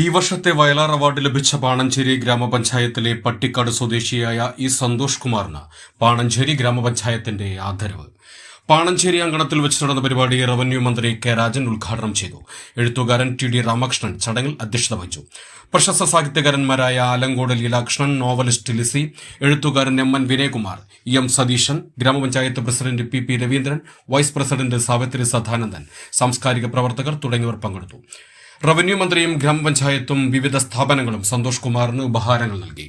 ഈ വർഷത്തെ വയലാർ അവാർഡ് ലഭിച്ച പാണഞ്ചേരി ഗ്രാമപഞ്ചായത്തിലെ പട്ടിക്കാട് സ്വദേശിയായ ഇ സന്തോഷ് കുമാറിന് പാണഞ്ചേരി ഗ്രാമപഞ്ചായത്തിന്റെ ആദരവ്. പാണഞ്ചേരി അങ്കണത്തിൽ വെച്ച് നടന്ന പരിപാടി റവന്യൂ മന്ത്രി കെ രാജൻ ഉദ്ഘാടനം ചെയ്തു. എഴുത്തുകാരൻ ടി ഡി രാമകൃഷ്ണൻ ചടങ്ങിൽ അധ്യക്ഷത വഹിച്ചു. പ്രശസ്ത സാഹിത്യകാരന്മാരായ ആലങ്കോട് ലീലാകൃഷ്ണൻ നോവലിസ്റ്റ് ലിസി എഴുത്തുകാരൻ M N Vinayakumar E M Satheesan ഗ്രാമപഞ്ചായത്ത് president P P Raveendran vice president Savithri Sadanandan സാംസ്കാരിക പ്രവർത്തകർ തുടങ്ങിയവർ പങ്കെടുത്തു. റവന്യൂ മന്ത്രിയും ഗ്രാമപഞ്ചായത്തും വിവിധ സ്ഥാപനങ്ങളും സന്തോഷ് കുമാറിന് ഉപഹാരങ്ങൾ നൽകി.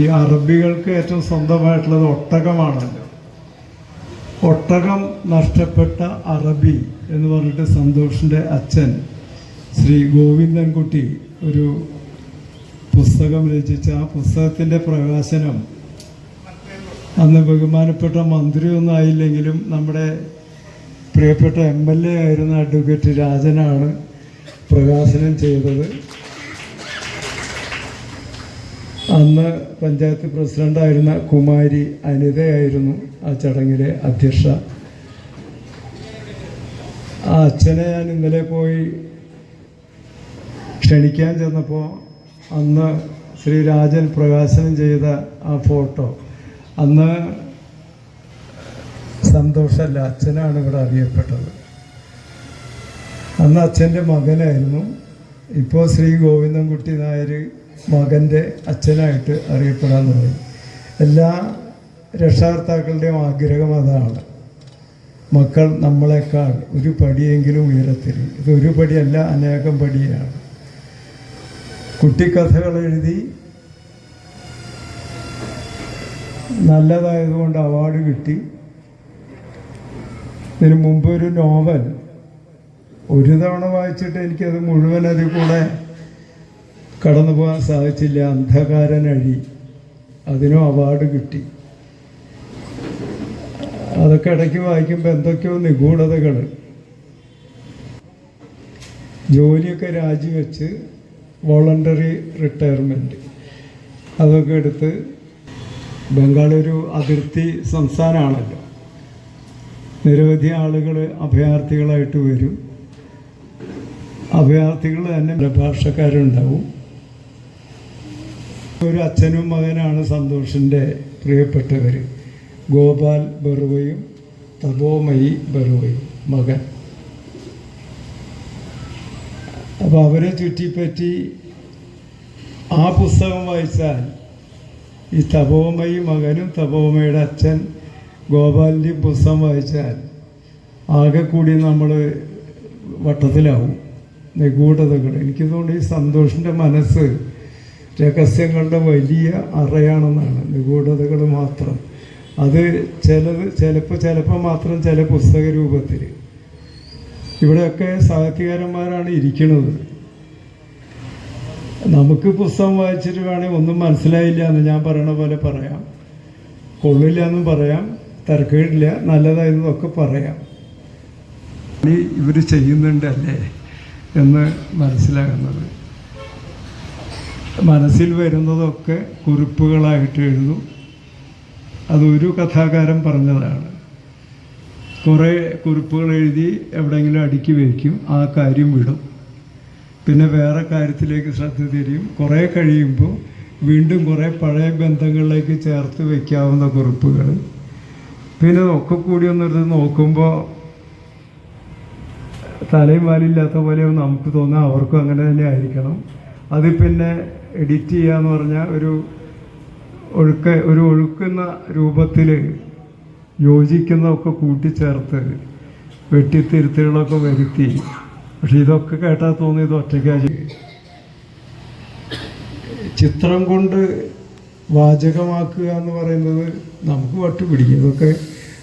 ഈ അറബികൾക്ക് ഏറ്റവും സ്വന്തമായിട്ടുള്ളത് ഒട്ടകമാണല്ലോ ഒട്ടകം നഷ്ടപ്പെട്ട അറബി എന്ന് പറഞ്ഞിട്ട് സന്തോഷിന്റെ അച്ഛൻ ശ്രീ ഗോവിന്ദൻകുട്ടി ഒരു പുസ്തകം രചിച്ച. ആ പുസ്തകത്തിന്റെ പ്രകാശനം അന്ന് ബഹുമാനപ്പെട്ട മന്ത്രിയൊന്നും ആയില്ലെങ്കിലും നമ്മുടെ പ്രിയപ്പെട്ട എം എൽ എ ആയിരുന്ന അഡ്വക്കേറ്റ് രാജനാണ് പ്രകാശനം ചെയ്തത്. അന്ന് പഞ്ചായത്ത് പ്രസിഡന്റായിരുന്ന കുമാരി അനിതയായിരുന്നു ആ ചടങ്ങിലെ അധ്യക്ഷ. ആ അച്ഛനെ ഞാൻ ഇന്നലെ പോയി ക്ഷണിക്കാൻ ചെന്നപ്പോൾ അന്ന് ശ്രീ രാജൻ പ്രകാശനം ചെയ്ത ആ ഫോട്ടോ. അന്ന് സന്തോഷമല്ല. അച്ഛനാണ് ഇവിടെ അറിയപ്പെട്ടത്. അന്ന് അച്ഛന്റെ മകനായിരുന്നു. ഇപ്പോൾ ശ്രീ ഗോവിന്ദൻകുട്ടി നായർ മകന്റെ അച്ഛനായിട്ട് അറിയപ്പെടാൻ തുടങ്ങി. എല്ലാ രക്ഷകർത്താക്കളുടെയും ആഗ്രഹം അതാണ്. മക്കൾ നമ്മളെക്കാൾ ഒരു പടിയെങ്കിലും ഉയരത്തിൽ. ഇത് ഒരു പടിയല്ല അനേകം പടിയാണ്. കുട്ടിക്കഥകൾ എഴുതി നല്ലതായതുകൊണ്ട് അവാർഡ് കിട്ടി. ഇതിനു മുമ്പ് ഒരു നോവൽ. ഒരു തവണ വായിച്ചിട്ട് എനിക്കത് മുഴുവൻ അതിൽ കൂടെ കടന്നു പോകാൻ സാധിച്ചില്ല. അന്ധകാരനഴി അതിനും അവാർഡ് കിട്ടി. അതൊക്കെ ഇടയ്ക്ക് വായിക്കുമ്പോൾ എന്തൊക്കെയോ നിഗൂഢതകൾ. ജോലിയൊക്കെ രാജിവെച്ച് വോളണ്ടറി റിട്ടയർമെന്റ് അതൊക്കെ എടുത്ത് ബംഗാൾ ഒരു അതിർത്തി സംസ്ഥാനമാണല്ലോ നിരവധി ആളുകൾ അഭയാർത്ഥികളായിട്ട് വരും. അഭയാർത്ഥികൾ തന്നെ ഭാഷക്കാരുണ്ടാവും ഒരു അച്ഛനും മകനാണ് സന്തോഷിന്റെ പ്രിയപ്പെട്ടവർ ഗോപാൽ ബറുവയും തപോമയി ബറുവയും മകൻ. അപ്പോൾ അവരെ ചുറ്റിപ്പറ്റി ആ പുസ്തകം വായിച്ചാൽ ഈ തപോമയി മകനും തപോമയുടെ അച്ഛൻ ഗോപാലിന്റെയും പുസ്തകം വായിച്ചാൽ ആകെ കൂടി നമ്മൾ വട്ടത്തിലാവും. നിഗൂഢതകൾ എനിക്ക് തോന്നുന്നു ഈ സന്തോഷിന്റെ മനസ്സ് രഹസ്യങ്ങളുടെ വലിയ അറയാണെന്നാണ്. നിഗൂഢതകൾ മാത്രം. അത് ചിലത് ചിലപ്പോൾ ചിലപ്പോൾ മാത്രം ചില പുസ്തക രൂപത്തിൽ ഇവിടെയൊക്കെ സാഹിത്യകാരന്മാരാണ് ഇരിക്കുന്നത്. നമുക്ക് പുസ്തകം വായിച്ചിട്ട് വേണമെങ്കിൽ ഒന്നും മനസ്സിലായില്ല എന്ന് ഞാൻ പറയണ പോലെ പറയാം. കൊള്ളില്ല എന്നും പറയാം. തിരക്കേടില്ല നല്ലതായിരുന്നതൊക്കെ പറയാം. ഇവർ ചെയ്യുന്നുണ്ടല്ലേ എന്ന് മനസ്സിലാകുന്നത്. മനസ്സിൽ വരുന്നതൊക്കെ കുറിപ്പുകളായിട്ട് എഴുതും. അതൊരു കഥാകാരൻ പറഞ്ഞതാണ്. കുറേ കുറിപ്പുകൾ എഴുതി എവിടെയെങ്കിലും അടുക്കി വയ്ക്കും ആ കാര്യം വിടും. പിന്നെ വേറെ കാര്യത്തിലേക്ക് ശ്രദ്ധ തിരിയും. കുറേ കഴിയുമ്പോൾ വീണ്ടും കുറേ പഴയ ബന്ധങ്ങളിലേക്ക് ചേർത്ത് വയ്ക്കാവുന്ന കുറിപ്പുകൾ. പിന്നെ ഒക്കെ കൂടി ഒന്നെടുത്ത് നോക്കുമ്പോൾ തലയും വാലില്ലാത്ത ഒന്ന് നമുക്ക് തോന്നാം അവർക്കും അങ്ങനെ തന്നെ ആയിരിക്കണം. അത് പിന്നെ എഡിറ്റ് ചെയ്യുക എന്ന് പറഞ്ഞാൽ ഒരു ഒഴുക്ക ഒരു ഒഴുക്കുന്ന രൂപത്തിൽ യോജിക്കുന്നതൊക്കെ കൂട്ടിച്ചേർത്ത് വെട്ടിത്തിരുത്തുകളൊക്കെ വരുത്തി. പക്ഷെ ഇതൊക്കെ കേട്ടാൽ തോന്നി ഇത് ഒറ്റയ്ക്കായി ചിത്രം കൊണ്ട് വാചകമാക്കുക എന്ന് പറയുന്നത് നമുക്ക് വട്ടുപിടിക്കും. ഇതൊക്കെ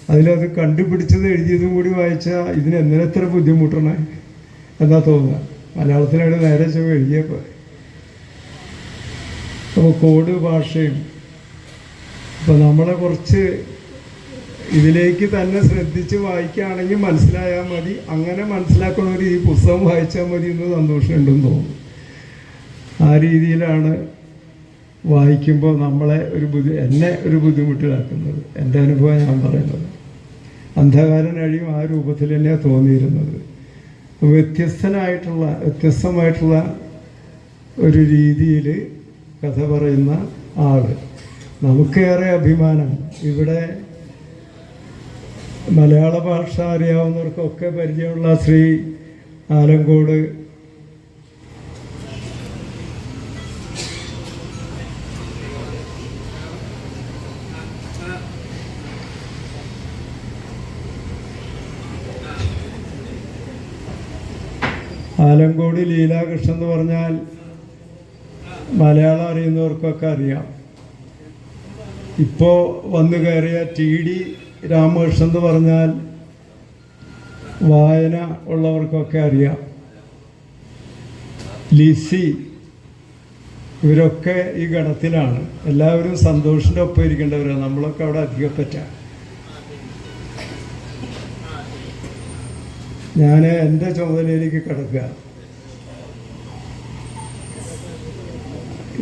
അതിലത് കണ്ടുപിടിച്ചത് എഴുതിയതും കൂടി വായിച്ചാൽ ഇതിന് എന്തിനെത്ര ബുദ്ധിമുട്ടണേ എന്നാ തോന്നുക? മലയാളത്തിലാണ് നേരെ ചൊവ്വ എഴുതിയപ്പോൾ അപ്പോൾ കോഡ് ഭാഷയും അപ്പോൾ നമ്മളെ കുറച്ച് ഇതിലേക്ക് തന്നെ ശ്രദ്ധിച്ച് വായിക്കുകയാണെങ്കിൽ മനസ്സിലായാൽ മതി. അങ്ങനെ മനസ്സിലാക്കുന്നവർ ഈ പുസ്തകം വായിച്ചാൽ മതി എന്ന് സന്തോഷമുണ്ടെന്ന് തോന്നുന്നു. ആ രീതിയിലാണ് വായിക്കുമ്പോൾ നമ്മളെ ഒരു ബുദ്ധി എന്നെ ഒരു ബുദ്ധിമുട്ടിലാക്കുന്നത്. എന്റെ അനുഭവം ഞാൻ പറയുന്നത്. അന്ധകാരൻ ആ രൂപത്തിൽ തന്നെയാണ് തോന്നിയിരുന്നത്. വ്യത്യസ്തനായിട്ടുള്ള വ്യത്യസ്തമായിട്ടുള്ള ഒരു രീതിയിൽ കഥ പറയുന്ന ആൾ. നമുക്കേറെ അഭിമാനം. ഇവിടെ മലയാള ഭാഷ അറിയാവുന്നവർക്കൊക്കെ പരിചയമുള്ള ശ്രീ ആലങ്കോട് ആലങ്കോട് ലീലാകൃഷ്ണൻ എന്ന് പറഞ്ഞാൽ മലയാളം അറിയുന്നവർക്കൊക്കെ അറിയാം. ഇപ്പോൾ വന്നു കയറിയ ടി ഡി രാമകൃഷ്ണൻ എന്ന് പറഞ്ഞാൽ വായന ഉള്ളവർക്കൊക്കെ അറിയാം. ലിസി ഇവരൊക്കെ ഈ ഗണത്തിലാണ്. എല്ലാവരും സന്തോഷിന്റെ ഒപ്പം ഇരിക്കേണ്ടവരാണ് നമ്മളൊക്കെ അവിടെ അധികപ്പറ്റ ഞാൻ എന്റെ ചുമതലയിലേക്ക് കിടക്കുക.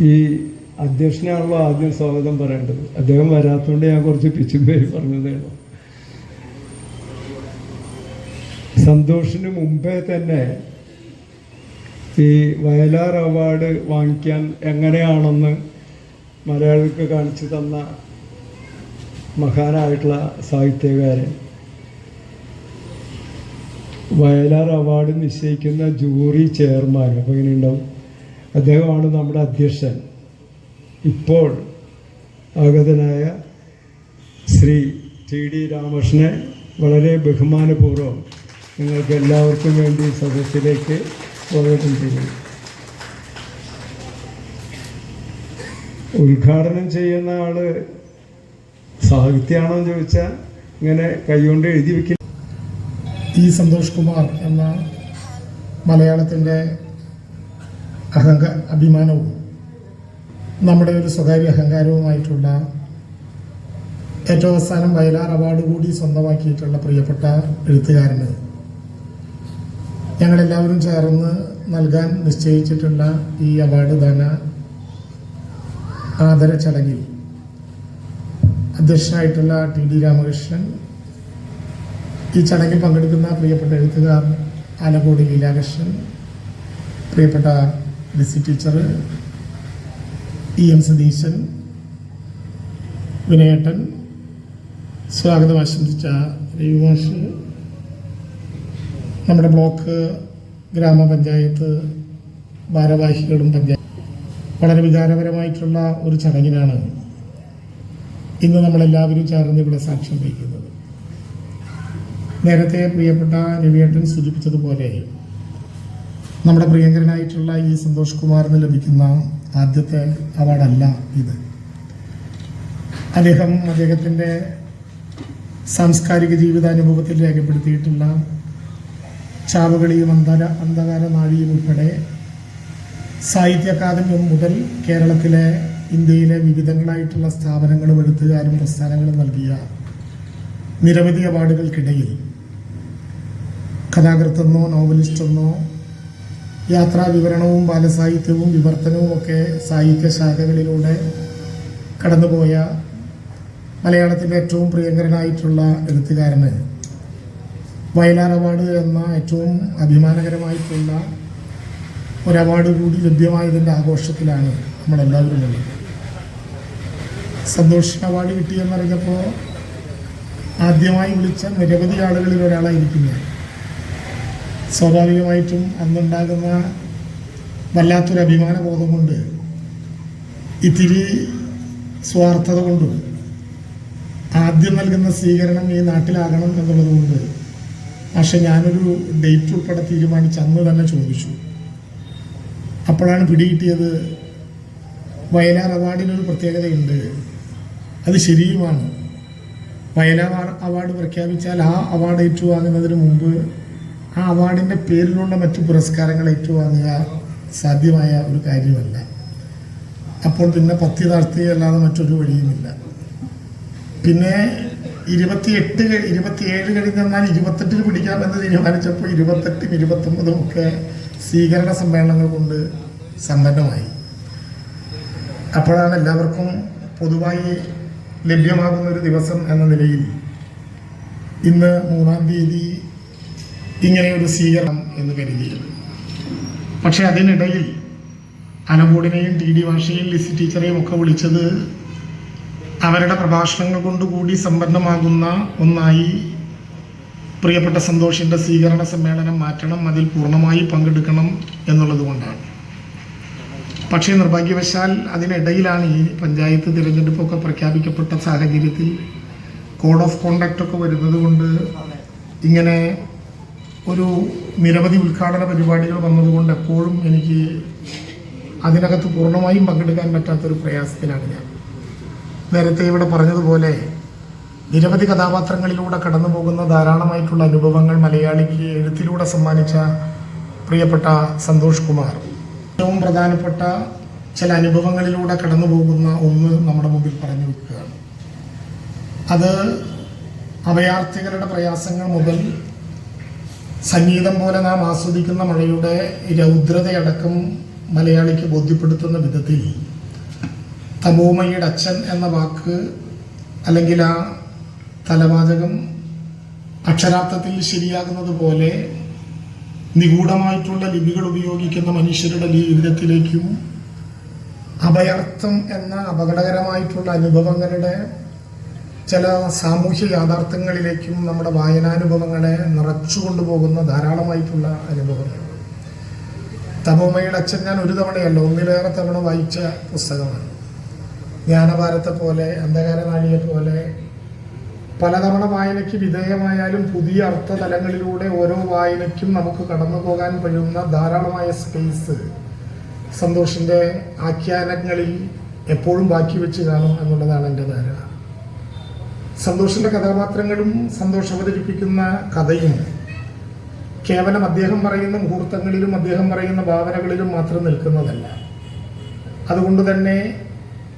ഈ അധ്യക്ഷനാണല്ലോ ആദ്യം സ്വാഗതം പറയേണ്ടത്. അദ്ദേഹം വരാത്തതുകൊണ്ട് ഞാൻ കുറച്ച് പിച്ചും പേര് പറഞ്ഞതേ സന്തോഷിന് മുമ്പേ തന്നെ ഈ വയലാർ അവാർഡ് വാങ്ങിക്കാൻ എങ്ങനെയാണെന്ന് മലയാളികൾക്ക് കാണിച്ചു തന്ന മഹാനായിട്ടുള്ള സാഹിത്യകാരൻ വയലാർ അവാർഡ് നിശ്ചയിക്കുന്ന ജൂറി ചെയർമാൻ അപ്പോൾ ഇങ്ങനെ ഉണ്ടാവും അദ്ദേഹമാണ് നമ്മുടെ അധ്യക്ഷൻ. ഇപ്പോൾ ആഗതനായ ശ്രീ ടി ഡി രാമകൃഷ്ണനെ വളരെ ബഹുമാനപൂർവം നിങ്ങൾക്ക് എല്ലാവർക്കും വേണ്ടി സദസ്സിലേക്ക് സ്വാഗതം ചെയ്യുന്നു. ഉദ്ഘാടനം ചെയ്യുന്ന ആൾ സാഹിത്യമാണോ എന്ന് ചോദിച്ചാൽ ഇങ്ങനെ കൈകൊണ്ട് എഴുതി വെക്കുന്ന ഇ സന്തോഷ് കുമാർ എന്ന മലയാളത്തിന്റെ അഹങ്ക അഭിമാനവും നമ്മുടെ ഒരു സ്വകാര്യ അഹങ്കാരവുമായിട്ടുള്ള ഏറ്റവും അവസാനം വയലാർ അവാർഡ് കൂടി സ്വന്തമാക്കിയിട്ടുള്ള പ്രിയപ്പെട്ട എഴുത്തുകാരന് ഞങ്ങളെല്ലാവരും ചേർന്ന് നൽകാൻ നിശ്ചയിച്ചിട്ടുള്ള ഈ അവാർഡ് ദാന ആദര ചടങ്ങിൽ അധ്യക്ഷനായിട്ടുള്ള ടി ഡി രാമകൃഷ്ണൻ ഈ ചടങ്ങിൽ പങ്കെടുക്കുന്ന പ്രിയപ്പെട്ട എഴുത്തുകാർ ആലക്കോട് ലീലാകൃഷ്ണൻ പ്രിയപ്പെട്ട Lissy teacher E M Satheesan വിനയേട്ടൻ സ്വാഗതം ആശംസിച്ച രവിമാഷ് നമ്മുടെ ബ്ലോക്ക് ഗ്രാമപഞ്ചായത്ത് ഭാരവാഹികളും പഞ്ചായത്ത് വളരെ വികാരപരമായിട്ടുള്ള ഒരു ചടങ്ങിനാണ് ഇന്ന് നമ്മളെല്ലാവരും ചേർന്ന് ഇവിടെ സാക്ഷ്യം വഹിക്കുന്നത്. നേരത്തെ പ്രിയപ്പെട്ട രവിയേട്ടൻ സൂചിപ്പിച്ചതുപോലെ നമ്മുടെ പ്രിയങ്കരനായിട്ടുള്ള ഈ സന്തോഷ് കുമാറിന് ലഭിക്കുന്ന ആദ്യത്തെ അവാർഡല്ല ഇത്. അദ്ദേഹം അദ്ദേഹത്തിന്റെ സാംസ്കാരിക ജീവിതാനുഭവത്തിൽ രേഖപ്പെടുത്തിയിട്ടുള്ള ചാവുകളിയും അന്തര അന്ധകാര നാഴിയും ഉൾപ്പെടെ സാഹിത്യ അക്കാദമി മുതൽ കേരളത്തിലെ ഇന്ത്യയിലെ വിവിധങ്ങളായിട്ടുള്ള സ്ഥാപനങ്ങളും എഴുത്തുകാരും പ്രസ്ഥാനങ്ങളും നൽകിയ നിരവധി അവാർഡുകൾക്കിടയിൽ കഥാകൃത്തെന്നോ നോവലിസ്റ്റെന്നോ യാത്രാ വിവരണവും ബാലസാഹിത്യവും വിവർത്തനവും ഒക്കെ സാഹിത്യ ശാഖകളിലൂടെ കടന്നുപോയ മലയാളത്തിന്റെ ഏറ്റവും പ്രിയങ്കരനായിട്ടുള്ള എഴുത്തുകാരന്. വയലാർ അവാർഡ് എന്ന ഏറ്റവും അഭിമാനകരമായിട്ടുള്ള ഒരു അവാർഡ് കൂടി ലഭ്യമായതിന്റെ ആഘോഷത്തിലാണ് നമ്മളെല്ലാവരും ഉള്ളത്. സന്തോഷ് അവാർഡ് കിട്ടിയെന്നറിഞ്ഞപ്പോൾ ആദ്യമായി വിളിച്ച നിരവധി ആളുകളിൽ ഒരാളായിരിക്കും ഞാൻ. സ്വാഭാവികമായിട്ടും അന്നുണ്ടാകുന്ന വല്ലാത്തൊരു അഭിമാന ബോധം കൊണ്ട് ഇത്തിരി സ്വാർത്ഥത കൊണ്ടും ആദ്യം നൽകുന്ന സ്വീകരണം ഈ നാട്ടിലാകണം എന്നുള്ളത് കൊണ്ട് പക്ഷെ ഞാനൊരു ഡേറ്റ് ഉൾപ്പെടെ തീരുമാനിച്ച് അന്ന് തന്നെ ചോദിച്ചു. അപ്പോഴാണ് പിടികിട്ടിയത് വയലാർ അവാർഡിനൊരു പ്രത്യേകതയുണ്ട്. അത് ശരിയുമാണ്. വയലാർ അവാർഡ് പ്രഖ്യാപിച്ചാൽ ആ അവാർഡ് ഏറ്റുവാങ്ങുന്നതിന് മുമ്പ് ആ അവാർഡിന്റെ പേരിലുള്ള മറ്റു പുരസ്കാരങ്ങൾ ഏറ്റുവാങ്ങുക സാധ്യമായ ഒരു കാര്യമല്ല. അപ്പോൾ പിന്നെ പത്തി താഴ്ത്തുകയല്ലാതെ മറ്റൊരു വഴിയുമില്ല. പിന്നെ ഇരുപത്തിയെട്ട് ഇരുപത്തിയേഴ് കഴിഞ്ഞെന്നാൽ ഇരുപത്തെട്ടിൽ പിടിക്കാമെന്ന് തീരുമാനിച്ചപ്പോൾ ഇരുപത്തെട്ടും ഇരുപത്തൊമ്പതും ഒക്കെ സ്വീകരണ സമ്മേളനങ്ങൾ കൊണ്ട് സമ്പന്നമായി. അപ്പോഴാണ് എല്ലാവർക്കും പൊതുവായി ലഭ്യമാകുന്ന ഒരു ദിവസം എന്ന നിലയിൽ ഇന്ന് മൂന്നാം തീയതി ഇങ്ങനെ ഒരു സ്വീകരണം എന്ന് കരുതിയത് പക്ഷെ അതിനിടയിൽ അലമ്പൂടിനെയും ടി ഡി ഭാഷയും ലിസി ടീച്ചറെയും ഒക്കെ വിളിച്ചത് അവരുടെ പ്രഭാഷണങ്ങൾ കൊണ്ട് കൂടി സമ്പന്നമാകുന്ന ഒന്നായി പ്രിയപ്പെട്ട സന്തോഷിന്റെ സ്വീകരണ സമ്മേളനം മാറ്റണം അതിൽ പൂർണമായി പങ്കെടുക്കണം എന്നുള്ളത് കൊണ്ടാണ്. പക്ഷേ നിർഭാഗ്യവശാൽ അതിനിടയിലാണ് ഈ പഞ്ചായത്ത് തിരഞ്ഞെടുപ്പൊക്കെ പ്രഖ്യാപിക്കപ്പെട്ട സാഹചര്യത്തിൽ കോഡ് ഓഫ് കോണ്ടക്റ്റ് ഒക്കെ വരുന്നത് കൊണ്ട് ഇങ്ങനെ ഒരു നിരവധി ഉദ്ഘാടന പരിപാടികൾ വന്നതുകൊണ്ട് എപ്പോഴും എനിക്ക് അതിനകത്ത് പൂർണമായും പങ്കെടുക്കാൻ പറ്റാത്തൊരു പ്രയാസത്തിലാണ് ഞാൻ. നേരത്തെ ഇവിടെ പറഞ്ഞതുപോലെ നിരവധി കഥാപാത്രങ്ങളിലൂടെ കടന്നു പോകുന്ന ധാരാളമായിട്ടുള്ള അനുഭവങ്ങൾ മലയാളിക്ക് എഴുത്തിലൂടെ സമ്മാനിച്ച പ്രിയപ്പെട്ട സന്തോഷ് കുമാർ. ഏറ്റവും പ്രധാനപ്പെട്ട ചില അനുഭവങ്ങളിലൂടെ കടന്നു പോകുന്ന ഒന്ന് നമ്മുടെ മുമ്പിൽ പറഞ്ഞു വെക്കുകയാണ്. അത് അഭയാർത്ഥികളുടെ പ്രയാസങ്ങൾ മുതൽ സംഗീതം പോലെ നാം ആസ്വദിക്കുന്ന മഴയുടെ രൗദ്രതയടക്കം മലയാളിക്ക് ബോധ്യപ്പെടുത്തുന്ന വിധത്തിൽ തമോമയുടെ അച്ഛൻ എന്ന വാക്ക് അല്ലെങ്കിൽ ആ തലവാചകം അക്ഷരാർത്ഥത്തിൽ ശരിയാകുന്നത് പോലെ നിഗൂഢമായിട്ടുള്ള ലിപികൾ ഉപയോഗിക്കുന്ന മനുഷ്യരുടെ ജീവിതത്തിലേക്കും അഭയാർത്ഥം എന്ന അപകടകരമായിട്ടുള്ള അനുഭവങ്ങളുടെ ചില സാമൂഹ്യ യാഥാർത്ഥ്യങ്ങളിലേക്കും നമ്മുടെ വായനാനുഭവങ്ങളെ നിറച്ചു കൊണ്ടുപോകുന്ന ധാരാളമായിട്ടുള്ള അനുഭവങ്ങൾ. തപോമയുടെ അച്ഛൻ ഞാൻ ഒരു തവണയല്ല ഒന്നിലേറെ തവണ വായിച്ച പുസ്തകമാണ്. ജ്ഞാനഭാരത്തെ പോലെ അന്ധകാരനാഴിയെ പോലെ പലതവണ വായനയ്ക്ക് വിധേയമായാലും പുതിയ അർത്ഥതലങ്ങളിലൂടെ ഓരോ വായനയ്ക്കും നമുക്ക് കടന്നു പോകാൻ കഴിയുന്ന ധാരാളമായ സ്പേസ് സന്തോഷിന്റെ ആഖ്യാനങ്ങളിൽ എപ്പോഴും ബാക്കി വെച്ച് കാണും എന്നുള്ളതാണ് എന്റെ ധാരണ. സന്തോഷിന്റെ കഥാപാത്രങ്ങളും സന്തോഷം അവതരിപ്പിക്കുന്ന കഥയും കേവലം അദ്ദേഹം പറയുന്ന മുഹൂർത്തങ്ങളിലും അദ്ദേഹം പറയുന്ന ഭാവനകളിലും മാത്രം നിൽക്കുന്നതല്ല. അതുകൊണ്ട് തന്നെ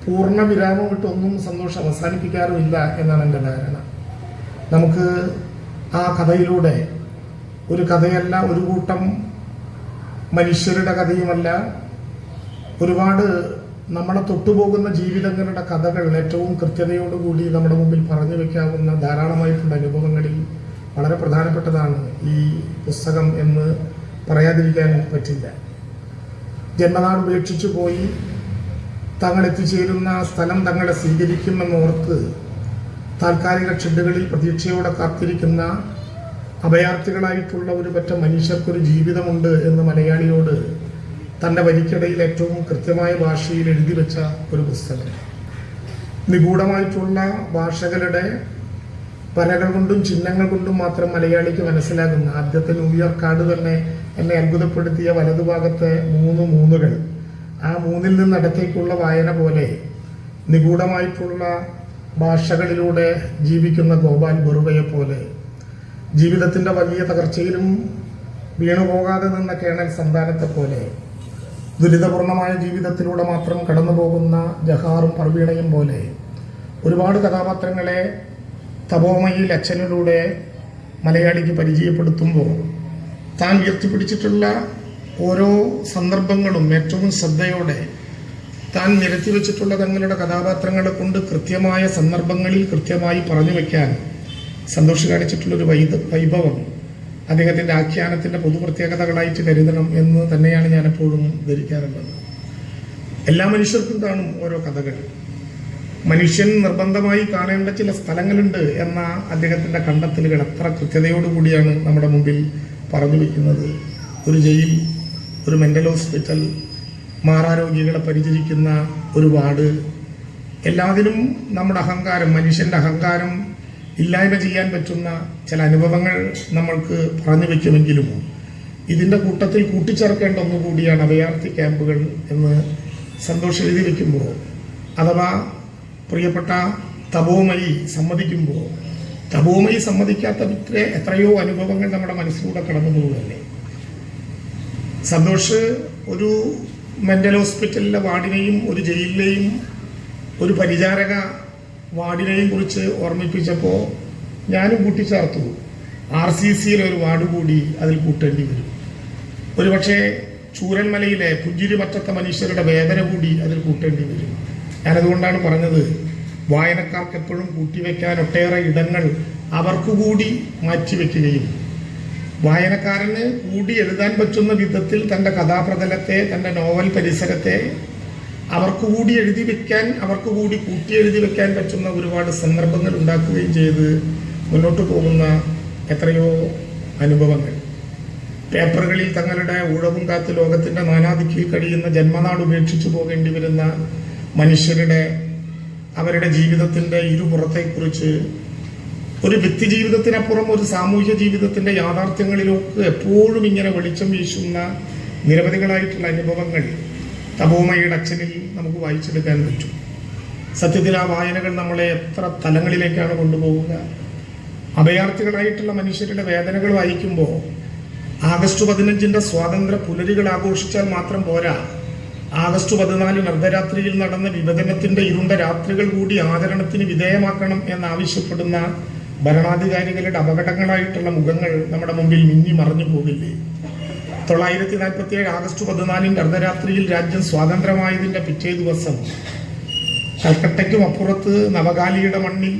പൂർണ വിരാമം സന്തോഷം അവസാനിപ്പിക്കാറുമില്ല എന്നാണ് എന്റെ ധാരണ. നമുക്ക് ആ കഥയിലൂടെ ഒരു കഥയല്ല ഒരു കൂട്ടം മനുഷ്യരുടെ കഥയുമല്ല ഒരുപാട് നമ്മളെ തൊട്ടുപോകുന്ന ജീവിതങ്ങളുടെ കഥകൾ ഏറ്റവും കൃത്യതയോടുകൂടി നമ്മുടെ മുമ്പിൽ പറഞ്ഞു വെക്കാവുന്ന ധാരാളമായിട്ടുള്ള അനുഭവങ്ങളിൽ വളരെ പ്രധാനപ്പെട്ടതാണ് ഈ പുസ്തകം എന്ന് പറയാതിരിക്കാൻ പറ്റില്ല. ജന്മനാട് ഉപേക്ഷിച്ചു പോയി തങ്ങൾ എത്തിച്ചേരുന്ന സ്ഥലം തങ്ങളെ സ്വീകരിക്കുമെന്നോർത്ത് താൽക്കാലിക ഷെഡുകളിൽ പ്രതീക്ഷയോടെ കാത്തിരിക്കുന്ന അഭയാർത്ഥികളായിട്ടുള്ള ഒരു പറ്റ മനുഷ്യർക്കൊരു ജീവിതമുണ്ട് എന്ന് മലയാളിയോട് തന്റെ വരിക്കിടയിൽ ഏറ്റവും കൃത്യമായ ഭാഷയിൽ എഴുതി വെച്ച ഒരു പുസ്തകം. നിഗൂഢമായിട്ടുള്ള ഭാഷകളുടെ വരകൾ കൊണ്ടും ചിഹ്നങ്ങൾ കൊണ്ടും മാത്രം മലയാളിക്ക് മനസ്സിലാകുന്ന ആദ്യത്തെ ന്യൂയോർക്ക് കാർഡ് തന്നെ എന്നെ അത്ഭുതപ്പെടുത്തിയ വലതുഭാഗത്തെ മൂന്ന് മൂന്നുകൾ. ആ മൂന്നിൽ നിന്നടത്തേക്കുള്ള വായന പോലെ നിഗൂഢമായിട്ടുള്ള ഭാഷകളിലൂടെ ജീവിക്കുന്ന ഗോപാൽ ബറുവയെ പോലെ ജീവിതത്തിന്റെ വലിയ തകർച്ചയിലും വീണുപോകാതെ നിന്ന കേണൽ സന്താനത്തെ പോലെ ദുരിതപൂർണമായ ജീവിതത്തിലൂടെ മാത്രം കടന്നു പോകുന്ന ജഹാറും പർവീണയും പോലെ ഒരുപാട് കഥാപാത്രങ്ങളെ തപോമയിൽ അച്ഛനിലൂടെ മലയാളിക്ക് പരിചയപ്പെടുത്തുമ്പോൾ താൻ ഉയർത്തിപ്പിടിച്ചിട്ടുള്ള ഓരോ സന്ദർഭങ്ങളും ഏറ്റവും ശ്രദ്ധയോടെ താൻ നിരത്തി വെച്ചിട്ടുള്ള തങ്ങളുടെ കഥാപാത്രങ്ങളെ കൊണ്ട് കൃത്യമായ സന്ദർഭങ്ങളിൽ കൃത്യമായി പറഞ്ഞു വയ്ക്കാൻ സന്തോഷം കാണിച്ചിട്ടുള്ളൊരു വൈഭവം അദ്ദേഹത്തിന്റെ ആഖ്യാനത്തിന്റെ പൊതുപ്രത്യേകതകളായിട്ട് കരുതണം എന്ന് തന്നെയാണ് ഞാൻ എപ്പോഴും ധരിക്കാറുള്ളത്. എല്ലാ മനുഷ്യർക്കും കാണും ഓരോ കഥകൾ. മനുഷ്യൻ നിർബന്ധമായി കാണേണ്ട ചില സ്ഥലങ്ങളുണ്ട് എന്ന അദ്ദേഹത്തിന്റെ കണ്ടെത്തലുകൾ എത്ര കൃത്യതയോടുകൂടിയാണ് നമ്മുടെ മുമ്പിൽ പറഞ്ഞു വയ്ക്കുന്നത് ഒരു ജയിൽ ഒരു മെന്റൽ ഹോസ്പിറ്റൽ മാറാരോഗികളെ പരിചരിക്കുന്ന ഒരു വാർഡ്. എല്ലാത്തിനും നമ്മുടെ അഹങ്കാരം മനുഷ്യന്റെ അഹങ്കാരം ഇല്ലായ്മ ചെയ്യാൻ പറ്റുന്ന ചില അനുഭവങ്ങൾ നമ്മൾക്ക് പറഞ്ഞു വയ്ക്കുമെങ്കിലും ഇതിന്റെ കൂട്ടത്തിൽ കൂട്ടിച്ചേർക്കേണ്ട ഒന്നുകൂടിയാണ് അഭയാർത്ഥി ക്യാമ്പുകൾ എന്ന് സന്തോഷം എഴുതി വയ്ക്കുമ്പോൾ അഥവാ പ്രിയപ്പെട്ട തപോമയി സമ്മതിക്കുമ്പോൾ തപോമയി സമ്മതിക്കാത്ത ഇത്ര എത്രയോ അനുഭവങ്ങൾ നമ്മുടെ മനസ്സിലൂടെ കടന്നു പോകുകയല്ലേ സന്തോഷ് ഒരു മെന്റൽ ഹോസ്പിറ്റലിലെ വാർഡിനെയും ഒരു ജയിലിലെയും ഒരു പരിചാരക വാർഡിനെയും കുറിച്ച് ഓർമ്മിപ്പിച്ചപ്പോൾ ഞാനും കൂട്ടിച്ചേർത്തു ആർ സി സിയിലെ ഒരു വാർഡ് കൂടി അതിൽ കൂട്ടേണ്ടി വരും. ഒരുപക്ഷെ ചൂരന്മലയിലെ പുഞ്ചിരി പറ്റത്ത മനുഷ്യരുടെ വേദന കൂടി അതിൽ കൂട്ടേണ്ടി വരും. ഞാനതുകൊണ്ടാണ് പറഞ്ഞത് വായനക്കാർക്ക് എപ്പോഴും കൂട്ടിവെക്കാൻ ഒട്ടേറെ ഇടങ്ങൾ അവർക്കു കൂടി മാറ്റിവെക്കുകയും വായനക്കാരന് കൂടി എഴുതാൻ പറ്റുന്ന വിധത്തിൽ തന്റെ കഥാപ്രതലത്തെ തന്റെ നോവൽ പരിസരത്തെ അവർക്ക് കൂടി എഴുതി വെക്കാൻ അവർക്ക് കൂടി കൂട്ടി എഴുതി വെക്കാൻ പറ്റുന്ന ഒരുപാട് സന്ദർഭങ്ങൾ ഉണ്ടാക്കുകയും ചെയ്ത് മുന്നോട്ട് പോകുന്ന എത്രയോ അനുഭവങ്ങൾ. പേപ്പറുകളിൽ തങ്ങളുടെ ഊഴവും കാത്ത് ലോകത്തിന്റെ നാനാദിക്കിൽ കഴിയുന്ന ജന്മനാട് ഉപേക്ഷിച്ചു പോകേണ്ടി വരുന്ന മനുഷ്യരുടെ അവരുടെ ജീവിതത്തിന്റെ ഇരുപുറത്തെക്കുറിച്ച് ഒരു വ്യക്തി ജീവിതത്തിനപ്പുറം ഒരു സാമൂഹ്യ ജീവിതത്തിന്റെ യാഥാർത്ഥ്യങ്ങളിലൊക്കെ എപ്പോഴും ഇങ്ങനെ വെളിച്ചം വീശുന്ന നിരവധികളായിട്ടുള്ള അനുഭവങ്ങൾ തപോമയുടെ അച്ഛനിൽ നമുക്ക് വായിച്ചെടുക്കാൻ പറ്റും. സത്യത്തിൽ ആ വായനകൾ നമ്മളെ എത്ര തലങ്ങളിലേക്കാണ് കൊണ്ടുപോകുക അഭയാർത്ഥികളായിട്ടുള്ള മനുഷ്യരുടെ വേദനകൾ വായിക്കുമ്പോൾ ആഗസ്റ്റ് പതിനഞ്ചിന്റെ സ്വാതന്ത്ര്യ പുലരികൾ ആഘോഷിച്ചാൽ മാത്രം പോരാ. ആഗസ്റ്റ് പതിനാലിന് അർദ്ധരാത്രിയിൽ നടന്ന വിഭജനത്തിന്റെ ഇരുണ്ട രാത്രികൾ കൂടി ആചരണത്തിന് വിധേയമാക്കണം എന്നാവശ്യപ്പെടുന്ന ഭരണാധികാരികളുടെ അപകടങ്ങളായിട്ടുള്ള മുഖങ്ങൾ നമ്മുടെ മുമ്പിൽ മിന്നി മറഞ്ഞു പോകില്ലേ തൊള്ളായിരത്തി നാൽപ്പത്തി ഏഴ് ആഗസ്റ്റ് പതിനാലിന് അർദ്ധരാത്രിയിൽ രാജ്യം സ്വാതന്ത്ര്യമായതിന്റെ പിറ്റേ ദിവസം കൽക്കട്ടയ്ക്കും അപ്പുറത്ത് നവകാലിയുടെ മണ്ണിൽ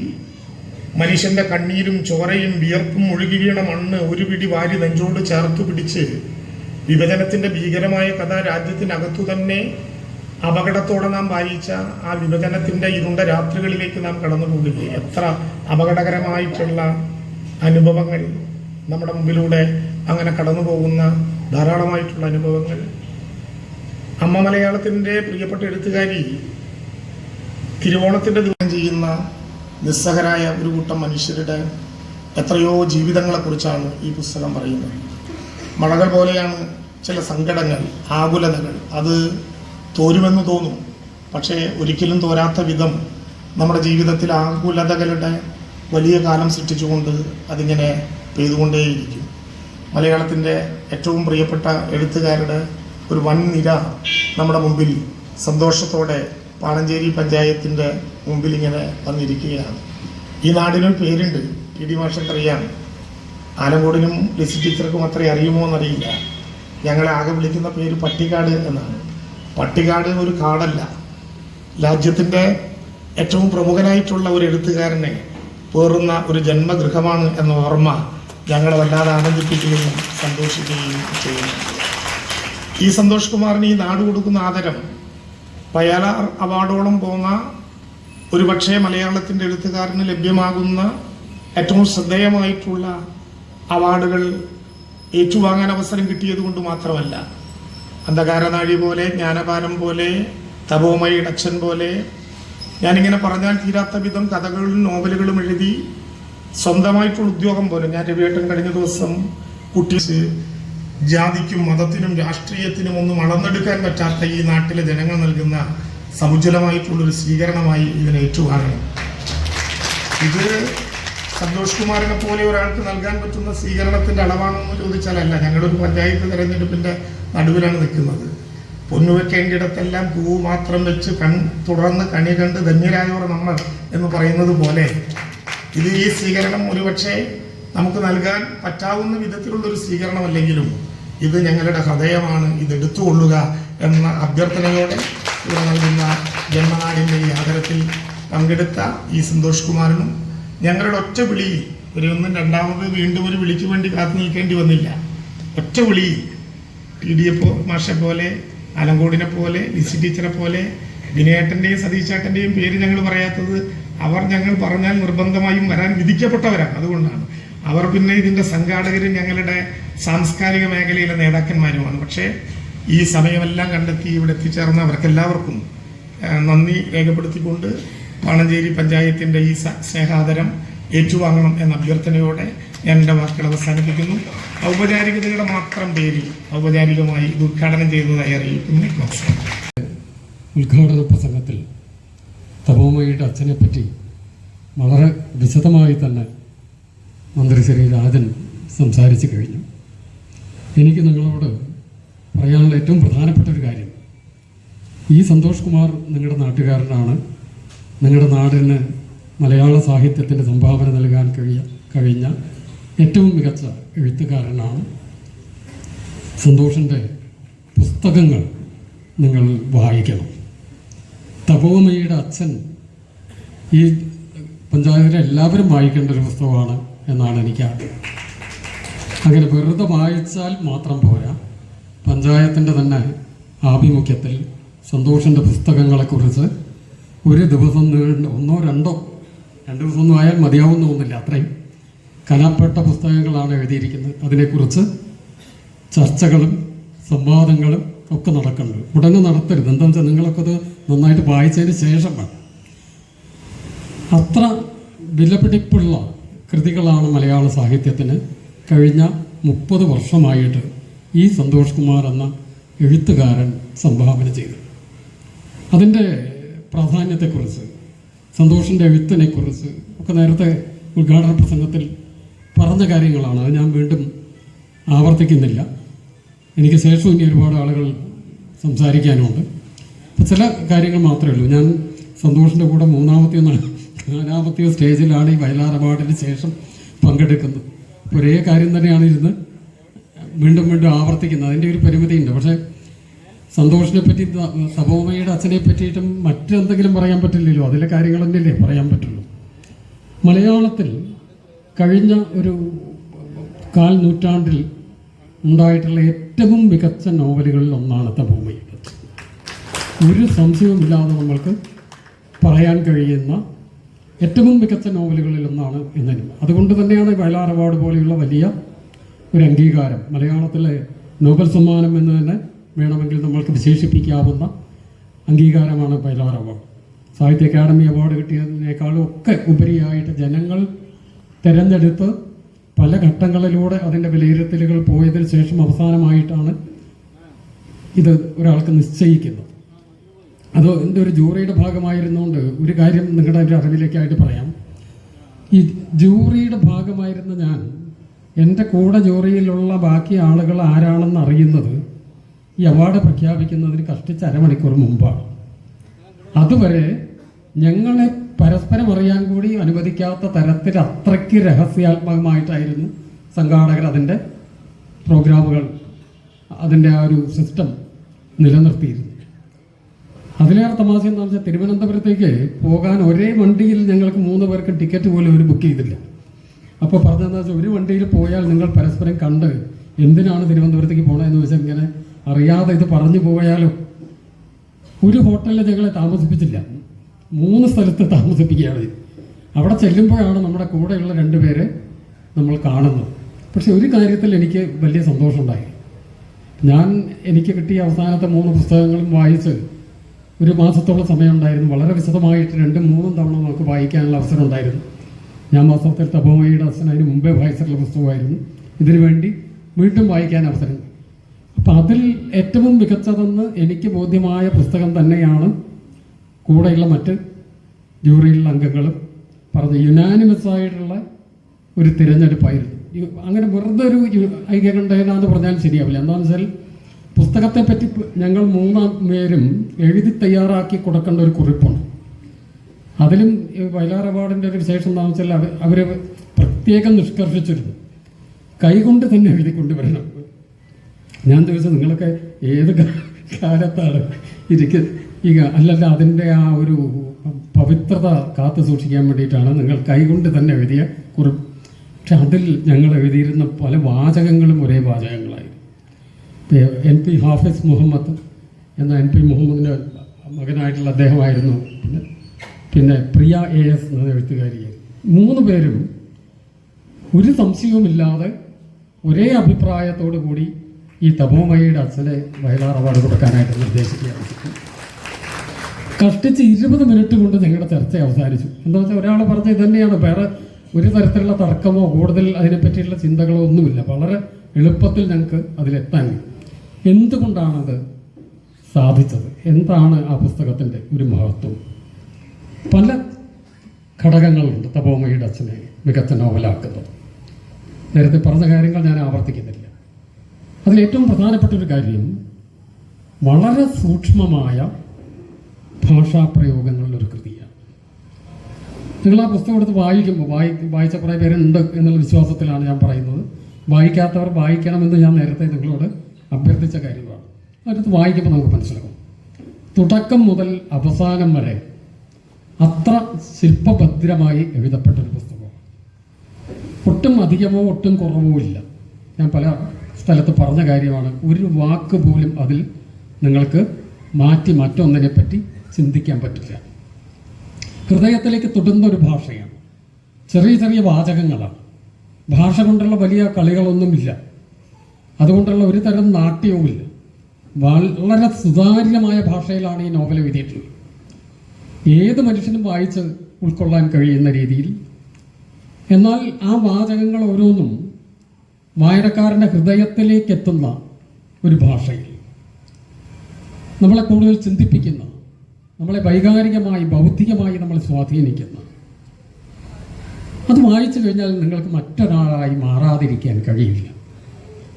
മനുഷ്യന്റെ കണ്ണീരും ചോരയും വിയർപ്പും ഒഴുകി വീണ മണ്ണ് ഒരു പിടി വാരി നെഞ്ചോട് ചേർത്തു പിടിച്ച് വിഭജനത്തിന്റെ ഭീകരമായ കഥ രാജ്യത്തിനകത്തു തന്നെ അപകടത്തോടെ നാം വായിച്ച ആ വിഭജനത്തിന്റെ ഇരുണ്ട രാത്രികളിലേക്ക് നാം കടന്നു പോകില്ലേ എത്ര അപകടകരമായിട്ടുള്ള അനുഭവങ്ങൾ നമ്മുടെ മുമ്പിലൂടെ അങ്ങനെ കടന്നു പോകുന്ന ധാരാളമായിട്ടുള്ള അനുഭവങ്ങൾ. അമ്മ മലയാളത്തിന്റെ പ്രിയപ്പെട്ട എഴുത്തുകാരി തിരുവോണത്തിന്റെ ദിവസം ചെയ്യുന്ന നിസ്സഹരായ ഒരു കൂട്ടം മനുഷ്യരുടെ എത്രയോ ജീവിതങ്ങളെക്കുറിച്ചാണ് ഈ പുസ്തകം പറയുന്നത്. മഴകൾ പോലെയാണ് ചില സങ്കടങ്ങൾ ആകുലതകൾ. അത് തോരുമെന്ന് തോന്നും. പക്ഷേ ഒരിക്കലും തോരാത്ത വിധം നമ്മുടെ ജീവിതത്തിൽ ആകുലതകളുടെ വലിയ കാലം സൃഷ്ടിച്ചുകൊണ്ട് അതിങ്ങനെ പെയ്തുകൊണ്ടേയിരിക്കും. മലയാളത്തിന്റെ ഏറ്റവും പ്രിയപ്പെട്ട എഴുത്തുകാരുടെ ഒരു വൻ നിര നമ്മുടെ മുമ്പിൽ സന്തോഷത്തോടെ പാണഞ്ചേരി പഞ്ചായത്തിന്റെ മുമ്പിൽ ഇങ്ങനെ വന്നിരിക്കുകയാണ്. ഈ നാടിനൊരു പേരുണ്ട് ടി ഡി മാഷക്കറിയാണ്. ആലങ്കോടിനും ലിസി ടീച്ചർക്കും അത്രയും അറിയുമോ എന്നറിയില്ല. ഞങ്ങളെ ആകെ വിളിക്കുന്ന പേര് പട്ടിക്കാട് എന്നാണ്. പട്ടിക്കാട് ഒരു കാടല്ല. രാജ്യത്തിന്റെ ഏറ്റവും പ്രമുഖനായിട്ടുള്ള ഒരു എഴുത്തുകാരനെ പേറുന്ന ഒരു ജന്മഗൃഹമാണ് എന്ന ഓർമ്മ ഞങ്ങളെ വല്ലാതെ ആനന്ദിപ്പിക്കുകയും സന്തോഷിക്കുകയും ചെയ്യുന്നു. ഈ സന്തോഷ് കുമാറിന് ഈ നാട് കൊടുക്കുന്ന ആദരം വയലാർ അവാർഡോളം പോന്ന ഒരുപക്ഷെ മലയാളത്തിന്റെ എഴുത്തുകാരന് ലഭ്യമാകുന്ന ഏറ്റവും ശ്രദ്ധേയമായിട്ടുള്ള അവാർഡുകൾ ഏറ്റുവാങ്ങാൻ അവസരം കിട്ടിയത് കൊണ്ട് മാത്രമല്ല അന്ധകാരനാഴി പോലെ ജ്ഞാനപാനം പോലെ തപോമയി ഇടച്ചൻ പോലെ ഞാനിങ്ങനെ പറഞ്ഞാൽ തീരാത്ത വിധം കഥകളും നോവലുകളും എഴുതി സ്വന്തമായിട്ടുള്ള ഉദ്യോഗം പോലും ഞാൻ രവിയേട്ടൻ കഴിഞ്ഞ ദിവസം കുട്ടി ജാതിക്കും മതത്തിനും രാഷ്ട്രീയത്തിനും ഒന്നും അളന്നെടുക്കാൻ പറ്റാത്ത ഈ നാട്ടിലെ ജനങ്ങൾ നൽകുന്ന സമുജ്വലമായിട്ടുള്ളൊരു സ്വീകരണമായി ഇതിനെ ഏറ്റുവാങ്ങണം. ഇത് സന്തോഷ് കുമാറിനെ പോലെ ഒരാൾക്ക് നൽകാൻ പറ്റുന്ന സ്വീകരണത്തിന്റെ അളവാണെന്ന് ചോദിച്ചാലല്ല ഞങ്ങളൊരു പഞ്ചായത്ത് തെരഞ്ഞെടുപ്പിന്റെ നടുവിലാണ് നിൽക്കുന്നത്. പൊന്നുവെക്കേണ്ടിടത്തെല്ലാം പൂ മാത്രം വെച്ച് കൺ തുടർന്ന് കണി കണ്ട് ധന്യരായവർ നമ്മൾ എന്ന് പറയുന്നത് പോലെ ഇത് ഈ സ്വീകരണം ഒരുപക്ഷെ നമുക്ക് നൽകാൻ പറ്റാവുന്ന വിധത്തിലുള്ള ഒരു സ്വീകരണമല്ലെങ്കിലും ഇത് ഞങ്ങളുടെ ഹൃദയമാണ് ഇത് എടുത്തുകൊള്ളുക എന്ന അഭ്യർത്ഥനയോടെ ഇവിടെ നൽകുന്ന ജന്മനാടിന്റെ ഈ ആദരത്തിൽ പങ്കെടുത്ത ഈ സന്തോഷ് കുമാറിനും ഞങ്ങളുടെ ഒറ്റ വിളിയിൽ ഒരു ഒന്നും രണ്ടാമത് വീണ്ടും ഒരു വിളിക്ക് വേണ്ടി കാത്തു നിൽക്കേണ്ടി വന്നില്ല. ഒറ്റ വിളിയിൽ ടി ഡി എഫ് മാഷെ പോലെ അലങ്കോടിനെ പോലെ ലിസി ടീച്ചറെ പോലെ വിനയേട്ടന്റെയും സതീശേട്ടന്റെയും പേര് ഞങ്ങൾ പറയാത്തത് അവർ ഞങ്ങൾ പറഞ്ഞാൽ നിർബന്ധമായും വരാൻ വിധിക്കപ്പെട്ടവരാണ്. അതുകൊണ്ടാണ്. അവർ പിന്നെ ഇതിന്റെ സംഘാടകരും ഞങ്ങളുടെ സാംസ്കാരിക മേഖലയിലെ നേതാക്കന്മാരുമാണ്. പക്ഷേ ഈ സമയമെല്ലാം കണ്ടെത്തി ഇവിടെ എത്തിച്ചേർന്ന അവർക്കെല്ലാവർക്കും നന്ദി രേഖപ്പെടുത്തിക്കൊണ്ട് പാണഞ്ചേരി പഞ്ചായത്തിന്റെ ഈ സ്നേഹാദരം ഏറ്റുവാങ്ങണം എന്ന അഭ്യർത്ഥനയോടെ ഞാൻ എന്റെ വാക്കുകൾ അവസാനിപ്പിക്കുന്നു. ഔപചാരികതയുടെ മാത്രം പേരിൽ ഔപചാരികമായി ഇത് ഉദ്ഘാടനം ചെയ്തതായി അറിയിക്കുന്നു. ഉദ്ഘാടന പ്രസംഗത്തിൽ തപോമയുടെ അച്ഛനെപ്പറ്റി വളരെ വിശദമായി തന്നെ മന്ത്രി ശ്രീ രാജൻ സംസാരിച്ചു കഴിഞ്ഞു. എനിക്ക് നിങ്ങളോട് പറയാനുള്ള ഏറ്റവും പ്രധാനപ്പെട്ട ഒരു കാര്യം. ഈ സന്തോഷ് കുമാർ നിങ്ങളുടെ നാട്ടുകാരനാണ്. നിങ്ങളുടെ നാടിന് മലയാള സാഹിത്യത്തിന്റെ സംഭാവന നൽകാൻ കഴിയ കഴിഞ്ഞ ഏറ്റവും മികച്ച എഴുത്തുകാരനാണ്. സന്തോഷിന്റെ പുസ്തകങ്ങൾ നിങ്ങൾ വായിക്കണം. തപോമയുടെ അച്ഛൻ ഈ പഞ്ചായത്തിലെ എല്ലാവരും വായിക്കേണ്ട ഒരു പുസ്തകമാണ് എന്നാണ് എനിക്ക് അങ്ങനെ വെറുതെ വായിച്ചാൽ മാത്രം പോരാ. പഞ്ചായത്തിന്റെ തന്നെ ആഭിമുഖ്യത്തിൽ സന്തോഷിന്റെ പുസ്തകങ്ങളെക്കുറിച്ച് ഒരു ദിവസം നീണ്ട ഒന്നോ രണ്ടോ രണ്ട് ദിവസമൊന്നും ആയാൽ മതിയാവുന്ന തോന്നുന്നില്ല അത്രയും. കലാപ്പെട്ട പുസ്തകങ്ങളാണ് എഴുതിയിരിക്കുന്നത്. അതിനെക്കുറിച്ച് ചർച്ചകളും സംവാദങ്ങളും ഒക്കെ നടക്കുന്നുണ്ട്. ഉടനെ നടത്തരുത്. എന്താണെന്ന് വെച്ചാൽ നിങ്ങളൊക്കെ അത് നന്നായിട്ട് വായിച്ചതിന് ശേഷം വേണം അത്ര വിലപിടിപ്പുള്ള കൃതികളാണ് മലയാള സാഹിത്യത്തിന് കഴിഞ്ഞ മുപ്പത് വർഷമായിട്ട് ഈ സന്തോഷ് കുമാർ എന്ന എഴുത്തുകാരൻ സംഭാവന ചെയ്തു. അതിന്റെ പ്രാധാന്യത്തെക്കുറിച്ച് സന്തോഷിന്റെ എഴുത്തിനെക്കുറിച്ച് ഒക്കെ നേരത്തെ ഉദ്ഘാടന പ്രസംഗത്തിൽ പറഞ്ഞ കാര്യങ്ങളാണ്. അത് ഞാൻ വീണ്ടും ആവർത്തിക്കുന്നില്ല. എനിക്ക് ശേഷം ഇനി ഒരുപാട് ആളുകൾ സംസാരിക്കാനുണ്ട്. ചില കാര്യങ്ങൾ മാത്രമേ ഉള്ളൂ. ഞാൻ സന്തോഷിന്റെ കൂടെ മൂന്നാമത്തെ നാ- നാലാമത്തെയോ സ്റ്റേജിലാണ് ഈ വയലാർ അവാർഡിന് ശേഷം പങ്കെടുക്കുന്നത്. ഒരേ കാര്യം തന്നെയാണ് ഇരുന്ന് വീണ്ടും വീണ്ടും ആവർത്തിക്കുന്നത്. അതിന്റെ ഒരു പരിമിതിയുണ്ട്. പക്ഷേ സന്തോഷിനെ പറ്റി തപോമയുടെ അച്ഛനെ പറ്റിയിട്ടും മറ്റെന്തെങ്കിലും പറയാൻ പറ്റില്ലല്ലോ. അതിലെ കാര്യങ്ങൾ തന്നെയല്ലേ പറയാൻ പറ്റുള്ളൂ. മലയാളത്തിൽ കഴിഞ്ഞ ഒരു കാൽ നൂറ്റാണ്ടിൽ ഉണ്ടായിട്ടുള്ള ഏറ്റവും മികച്ച നോവലുകളിൽ ഒന്നാണ് തപോമയുടെ ഒരു സംശയവുമില്ലാതെ നമ്മൾക്ക് പറയാൻ കഴിയുന്ന ഏറ്റവും മികച്ച നോവലുകളിൽ ഒന്നാണ് എന്നതിനും അതുകൊണ്ട് തന്നെയാണ് വയലാർ അവാർഡ് പോലെയുള്ള വലിയ ഒരു അംഗീകാരം. മലയാളത്തിലെ നോബൽ സമ്മാനം എന്ന് തന്നെ വേണമെങ്കിൽ നമ്മൾക്ക് വിശേഷിപ്പിക്കാവുന്ന അംഗീകാരമാണ് വയലാർ അവാർഡ്. സാഹിത്യ അക്കാദമി അവാർഡ് കിട്ടിയതിനേക്കാളും ഒക്കെ ഉപരിയായിട്ട് ജനങ്ങൾ തിരഞ്ഞെടുത്ത് പല ഘട്ടങ്ങളിലൂടെ അതിന്റെ വിലയിരുത്തലുകൾ പോയതിന് ശേഷം അവസാനമായിട്ടാണ് ഇത് ഒരാൾക്ക് നിശ്ചയിക്കുന്നത്. അത് എന്റെ ഒരു ജൂറിയുടെ ഭാഗമായിരുന്നുകൊണ്ട് ഒരു കാര്യം നിങ്ങളുടെ ഒരു അറിവിലേക്കായിട്ട് പറയാം. ഈ ജൂറിയുടെ ഭാഗമായിരുന്ന ഞാൻ എന്റെ കൂടെ ജൂറിയിലുള്ള ബാക്കി ആളുകൾ ആരാണെന്ന് അറിയുന്നത് ഈ അവാർഡ് പ്രഖ്യാപിക്കുന്നതിന് കഷ്ടിച്ച് അരമണിക്കൂർ മുമ്പാണ്. അതുവരെ ഞങ്ങളെ പരസ്പരം അറിയാൻ കൂടി അനുവദിക്കാത്ത തരത്തിൽ അത്രയ്ക്ക് രഹസ്യാത്മകമായിട്ടായിരുന്നു സംഘാടകർ അതിന്റെ പ്രോഗ്രാമുകൾ അതിന്റെ ആ ഒരു സിസ്റ്റം നിലനിർത്തിയിരുന്നു അതിലേറെ തമാശ എന്താണെന്ന് വെച്ചാൽ തിരുവനന്തപുരത്തേക്ക് പോകാൻ ഒരേ വണ്ടിയിൽ ഞങ്ങൾക്ക് മൂന്ന് പേർക്ക് ടിക്കറ്റ് പോലും ഒരു ബുക്ക് ചെയ്തില്ല. അപ്പോൾ പറഞ്ഞതെന്ന് വെച്ചാൽ ഒരു വണ്ടിയിൽ പോയാൽ നിങ്ങൾ പരസ്പരം കണ്ട് എന്തിനാണ് തിരുവനന്തപുരത്തേക്ക് പോകണമെന്ന് വെച്ചാൽ ഇങ്ങനെ അറിയാതെ ഇത് പറഞ്ഞു പോയാലോ ഒരു ഹോട്ടലിൽ ഞങ്ങളെ താമസിപ്പിച്ചില്ല. മൂന്ന് സ്ഥലത്ത് താമസിപ്പിക്കുകയാണ്. അവിടെ ചെല്ലുമ്പോഴാണ് നമ്മുടെ കൂടെയുള്ള രണ്ട് പേര് നമ്മൾ കാണുന്നത്. പക്ഷെ ഒരു കാര്യത്തിൽ എനിക്ക് വലിയ സന്തോഷമുണ്ടായി. ഞാൻ എനിക്ക് കിട്ടിയ അവസാനത്തെ മൂന്ന് പുസ്തകങ്ങളും വായിച്ച് ഒരു മാസത്തോളം സമയമുണ്ടായിരുന്നു. വളരെ വിശദമായിട്ട് രണ്ടും മൂന്നും തവണ നമുക്ക് വായിക്കാനുള്ള അവസരം ഉണ്ടായിരുന്നു ഞാൻ വാസ്തവത്തിൽ തപോമയുടെ അച്ഛൻ അതിന് മുമ്പേ വായിച്ചിട്ടുള്ള പുസ്തകമായിരുന്നു. ഇതിനു വേണ്ടി വീണ്ടും വായിക്കാൻ അവസരം. അപ്പം അതിൽ ഏറ്റവും മികച്ചതെന്ന് എനിക്ക് ബോധ്യമായ പുസ്തകം തന്നെയാണ് കൂടെയുള്ള മറ്റ് ജൂറിയിലുള്ള അംഗങ്ങളും പറഞ്ഞ യുനാനിമസ് ആയിട്ടുള്ള ഒരു തിരഞ്ഞെടുപ്പായിരുന്നു. അങ്ങനെ വെറുതെ ഒരു ഐക്യകണ്ഠേന എന്ന് പറഞ്ഞാൽ ശരിയാവില്ല. എന്താണെന്ന് വെച്ചാൽ പുസ്തകത്തെ പറ്റി ഞങ്ങൾ മൂന്നാം പേരും എഴുതി തയ്യാറാക്കി കൊടുക്കേണ്ട ഒരു കുറിപ്പുണ്ട്. അതിലും വയലാർ അവാർഡിന്റെ ഒരു എന്താണെന്ന് വെച്ചാൽ അവർ അവർ പ്രത്യേകം നിഷ്കർഷിച്ചിരുന്നു. കൈകൊണ്ട് തന്നെ എഴുതി കൊണ്ടുവരണം. ഞാൻ ചോദിച്ചത് നിങ്ങളൊക്കെ ഏത് കാലത്താണ് ഇരിക്ക ഈ അല്ലല്ല അതിന്റെ ആ ഒരു പവിത്രത കാത്തു സൂക്ഷിക്കാൻ വേണ്ടിയിട്ടാണ് നിങ്ങൾ കൈകൊണ്ട് തന്നെ എഴുതിയ കുറിപ്പ് പക്ഷെ അതിൽ ഞങ്ങൾ എഴുതിയിരുന്ന പല വാചകങ്ങളും ഒരേ വാചകങ്ങളായിരുന്നു എൻ പി ഹാഫിസ് മുഹമ്മദ് എന്ന എൻ പി മുഹമ്മദിന്റെ മകനായിട്ടുള്ള അദ്ദേഹമായിരുന്നു. പിന്നെ പിന്നെ പ്രിയ എ എസ് എന്ന എഴുത്തുകാരിയായിരുന്നു മൂന്ന് പേരും ഒരു സംശയവുമില്ലാതെ ഒരേ അഭിപ്രായത്തോടു കൂടി ഈ തപോമയുടെ അച്ഛനെ വയലാർ അവാർഡ് കൊടുക്കാനായിട്ട് നിർദ്ദേശിക്കുകയാണ് കഷ്ടിച്ച് ഇരുപത് മിനിറ്റ് കൊണ്ട് നിങ്ങളുടെ ചർച്ച അവസാനിച്ചു. എന്താ വെച്ചാൽ ഒരാൾ പറഞ്ഞ ഇത് തന്നെയാണ്. വേറെ ഒരു തരത്തിലുള്ള തർക്കമോ കൂടുതൽ അതിനെപ്പറ്റിയുള്ള ചിന്തകളോ ഒന്നുമില്ല. വളരെ എളുപ്പത്തിൽ ഞങ്ങൾക്ക് അതിലെത്താൻ എന്തുകൊണ്ടാണത് സാധിച്ചത്? എന്താണ് ആ പുസ്തകത്തിന്റെ ഒരു മഹത്വം? പല ഘടകങ്ങളുണ്ട് തപോമയുടെ അച്ഛനെ മികച്ച നോവലാക്കുന്നത്. നേരത്തെ പറഞ്ഞ കാര്യങ്ങൾ ഞാൻ ആവർത്തിക്കുന്നില്ല. അതിലേറ്റവും പ്രധാനപ്പെട്ട ഒരു കാര്യം വളരെ സൂക്ഷ്മമായ ഭാഷാപ്രയോഗങ്ങളിലൊരു കൃതിയാണ്. നിങ്ങൾ ആ പുസ്തകം എടുത്ത് വായിക്കുമ്പോൾ വായി വായിച്ച കുറേ പേരുണ്ട് എന്നുള്ള വിശ്വാസത്തിലാണ് ഞാൻ പറയുന്നത്. വായിക്കാത്തവർ വായിക്കണമെന്ന് ഞാൻ നേരത്തെ നിങ്ങളോട് അഭ്യർത്ഥിച്ച കാര്യമാണ്. അതിനകത്ത് വായിക്കുമ്പോൾ നമുക്ക് മനസ്സിലാക്കും തുടക്കം മുതൽ അവസാനം വരെ അത്ര ശില്പഭദ്രമായി എഴുതപ്പെട്ട ഒരു പുസ്തകമാണ്. ഒട്ടും അധികമോ ഒട്ടും കുറവോ ഇല്ല. ഞാൻ പല സ്ഥലത്ത് പറഞ്ഞ കാര്യമാണ് ഒരു വാക്ക് പോലും അതിൽ നിങ്ങൾക്ക് മാറ്റി മറ്റൊന്നിനെ പറ്റി ചിന്തിക്കാൻ പറ്റില്ല. ഹൃദയത്തിലേക്ക് തൊടുന്ന ഒരു ഭാഷയാണ്. ചെറിയ ചെറിയ വാചകങ്ങളാണ്. ഭാഷ കൊണ്ടുള്ള വലിയ കളികളൊന്നുമില്ല. അതുകൊണ്ടുള്ള ഒരു തരം നാട്യവുമില്ല. വളരെ സുതാര്യമായ ഭാഷയിലാണ് ഈ നോവൽ എഴുതിയിട്ടുള്ളത്. ഏത് മനുഷ്യനും വായിച്ച് ഉൾക്കൊള്ളാൻ കഴിയുന്ന രീതിയിൽ. എന്നാൽ ആ വാചകങ്ങൾ ഓരോന്നും വായനക്കാരന്റെ ഹൃദയത്തിലേക്ക് എത്തുന്ന ഒരു ഭാഷയിൽ. നമ്മളെ കൂടുതൽ ചിന്തിപ്പിക്കുന്ന നമ്മളെ വൈകാരികമായി ബൗദ്ധികമായി നമ്മളെ സ്വാധീനിക്കുന്ന. അത് വായിച്ചു കഴിഞ്ഞാൽ നിങ്ങൾക്ക് മറ്റൊരാളായി മാറാതിരിക്കാൻ കഴിയില്ല.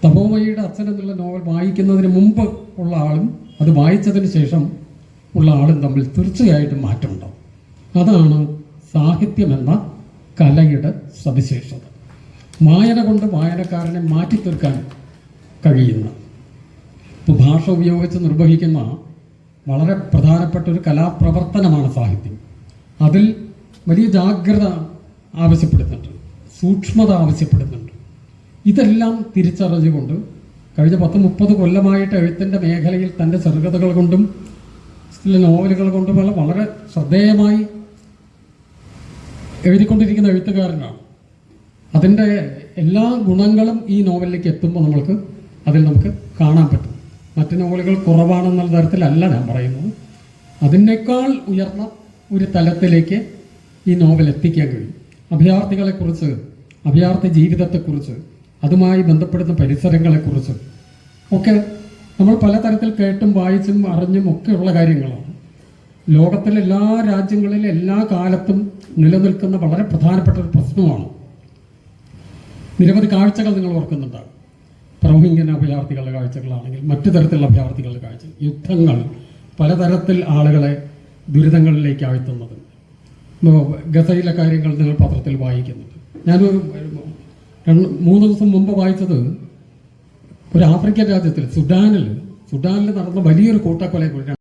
തപോമയുടെ അച്ഛൻ എന്നുള്ള നോവൽ വായിക്കുന്നതിന് മുമ്പ് ഉള്ള ആളും അത് വായിച്ചതിന് ശേഷം ഉള്ള ആളും തമ്മിൽ തീർച്ചയായിട്ടും മാറ്റമുണ്ടാവും. അതാണ് സാഹിത്യമെന്ന കലയുടെ സവിശേഷത. വായന കൊണ്ട് വായനക്കാരനെ മാറ്റി തീർക്കാൻ കഴിയുന്ന ഇപ്പോൾ ഭാഷ ഉപയോഗിച്ച് നിർവഹിക്കുന്ന വളരെ പ്രധാനപ്പെട്ട ഒരു കലാപ്രവർത്തനമാണ് സാഹിത്യം. അതിൽ വലിയ ജാഗ്രത ആവശ്യപ്പെടുന്നുണ്ട് സൂക്ഷ്മത ആവശ്യപ്പെടുന്നുണ്ട്. ഇതെല്ലാം തിരിച്ചറിഞ്ഞുകൊണ്ട് കഴിഞ്ഞ പത്ത് മുപ്പത് കൊല്ലമായിട്ട് എഴുത്തിന്റെ മേഖലയിൽ തന്റെ ചെറുകഥകൾ കൊണ്ടും ചില നോവലുകൾ കൊണ്ടുമുള്ള വളരെ ശ്രദ്ധേയമായി എഴുതിക്കൊണ്ടിരിക്കുന്ന എഴുത്തുകാരനാണ്. അതിന്റെ എല്ലാ ഗുണങ്ങളും ഈ നോവലിലേക്ക് എത്തുമ്പോൾ നമ്മൾക്ക് അതിൽ നമുക്ക് കാണാൻ പറ്റും. മറ്റ് നോവലുകൾ കുറവാണെന്നുള്ള തരത്തിലല്ല ഞാൻ പറയുന്നത്. അതിനേക്കാൾ ഉയർന്ന ഒരു തലത്തിലേക്ക് ഈ നോവൽ എത്തിക്കാൻ കഴിയും. അഭയാർത്ഥികളെക്കുറിച്ച് അഭയാർത്ഥി ജീവിതത്തെക്കുറിച്ച് അതുമായി ബന്ധപ്പെടുന്ന പരിസരങ്ങളെക്കുറിച്ചും. ഒക്കെ നമ്മൾ പലതരത്തിൽ കേട്ടും വായിച്ചും അറിഞ്ഞും ഒക്കെയുള്ള കാര്യങ്ങളാണ്. ലോകത്തിലെ എല്ലാ രാജ്യങ്ങളിലും എല്ലാ കാലത്തും നിലനിൽക്കുന്ന വളരെ പ്രധാനപ്പെട്ട ഒരു പ്രശ്നമാണ്. നിരവധി കാഴ്ചകൾ നിങ്ങൾ ഓർക്കുന്നുണ്ടാകും പ്രമുഖ അഭയാർത്ഥികളുടെ കാഴ്ചകളാണെങ്കിൽ മറ്റു തരത്തിലുള്ള അഭയാർത്ഥികളുടെ കാഴ്ച യുദ്ധങ്ങൾ പലതരത്തിൽ ആളുകളെ ദുരിതങ്ങളിലേക്ക് ആഴ്ത്തുന്നത്. ഗസയിലെ കാര്യങ്ങൾ നിങ്ങൾ പത്രത്തിൽ വായിക്കുന്നുണ്ട്. ഞാനൊരു മൂന്ന് ദിവസം മുമ്പ് വായിച്ചത് ഒരു ആഫ്രിക്കൻ രാജ്യത്തിൽ സുഡാനിൽ. സുഡാനിൽ നടന്ന വലിയൊരു കൂട്ടക്കൊലയെക്കുറിച്ച്